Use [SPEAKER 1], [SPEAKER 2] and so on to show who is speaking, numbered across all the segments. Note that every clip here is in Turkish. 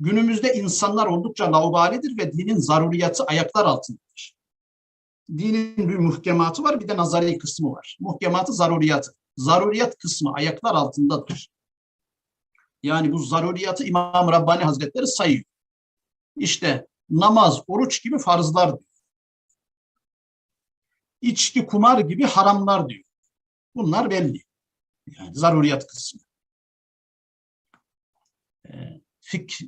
[SPEAKER 1] Günümüzde insanlar oldukça laubalidir ve dinin zaruriyatı ayaklar altındadır. Dinin bir muhkematı var, bir de nazari kısmı var. Muhkematı zaruriyatı. Zaruriyat kısmı ayaklar altındadır. Yani bu zaruriyatı İmam Rabbani Hazretleri sayıyor. İşte namaz, oruç gibi farzlar diyor. İçki, kumar gibi haramlar diyor. Bunlar belli. Yani zaruriyat kısmı. Ee, fik,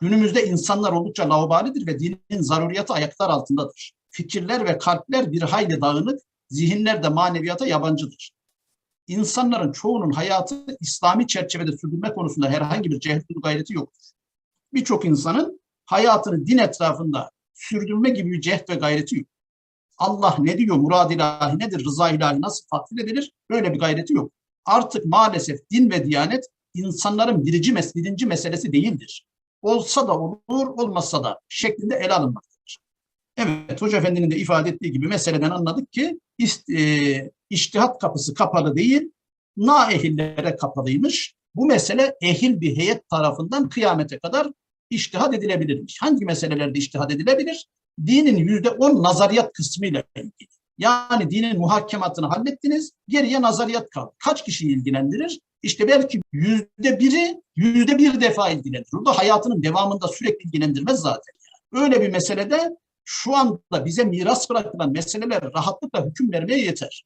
[SPEAKER 1] günümüzde insanlar oldukça laubalidir ve dinin zaruriyatı ayaklar altındadır. Fikirler ve kalpler bir hayli dağınık, zihinler de maneviyata yabancıdır. İnsanların çoğunun hayatı İslami çerçevede sürdürme konusunda herhangi bir cehd gayreti yoktur. Birçok insanın hayatını din etrafında sürdürme gibi bir cehd ve gayreti yok. Allah ne diyor, murad ilahi nedir, rıza ilahi nasıl tatbik edilir? Böyle bir gayreti yok. Artık maalesef din ve diyanet insanların birinci, mes birinci meselesi değildir. Olsa da olur, olmazsa da şeklinde ele alınmaktadır. Evet, Hoca Efendi'nin de ifade ettiği gibi meseleden anladık ki ist, e, iştihat kapısı kapalı değil, naehillere kapalıymış. Bu mesele ehil bir heyet tarafından kıyamete kadar iştihad edilebilirmiş. Hangi meselelerde iştihad edilebilir? Dinin yüzde on nazariyat kısmıyla ilgili. Yani dinin muhakkematını hallettiniz, geriye nazariyat kaldı. Kaç kişiyi ilgilendirir? İşte belki yüzde biri, yüzde bir defa ilgilendirir. O da hayatının devamında sürekli ilgilendirmez zaten. Öyle bir meselede şu anda bize miras bırakılan meseleler rahatlıkla hüküm vermeye yeter.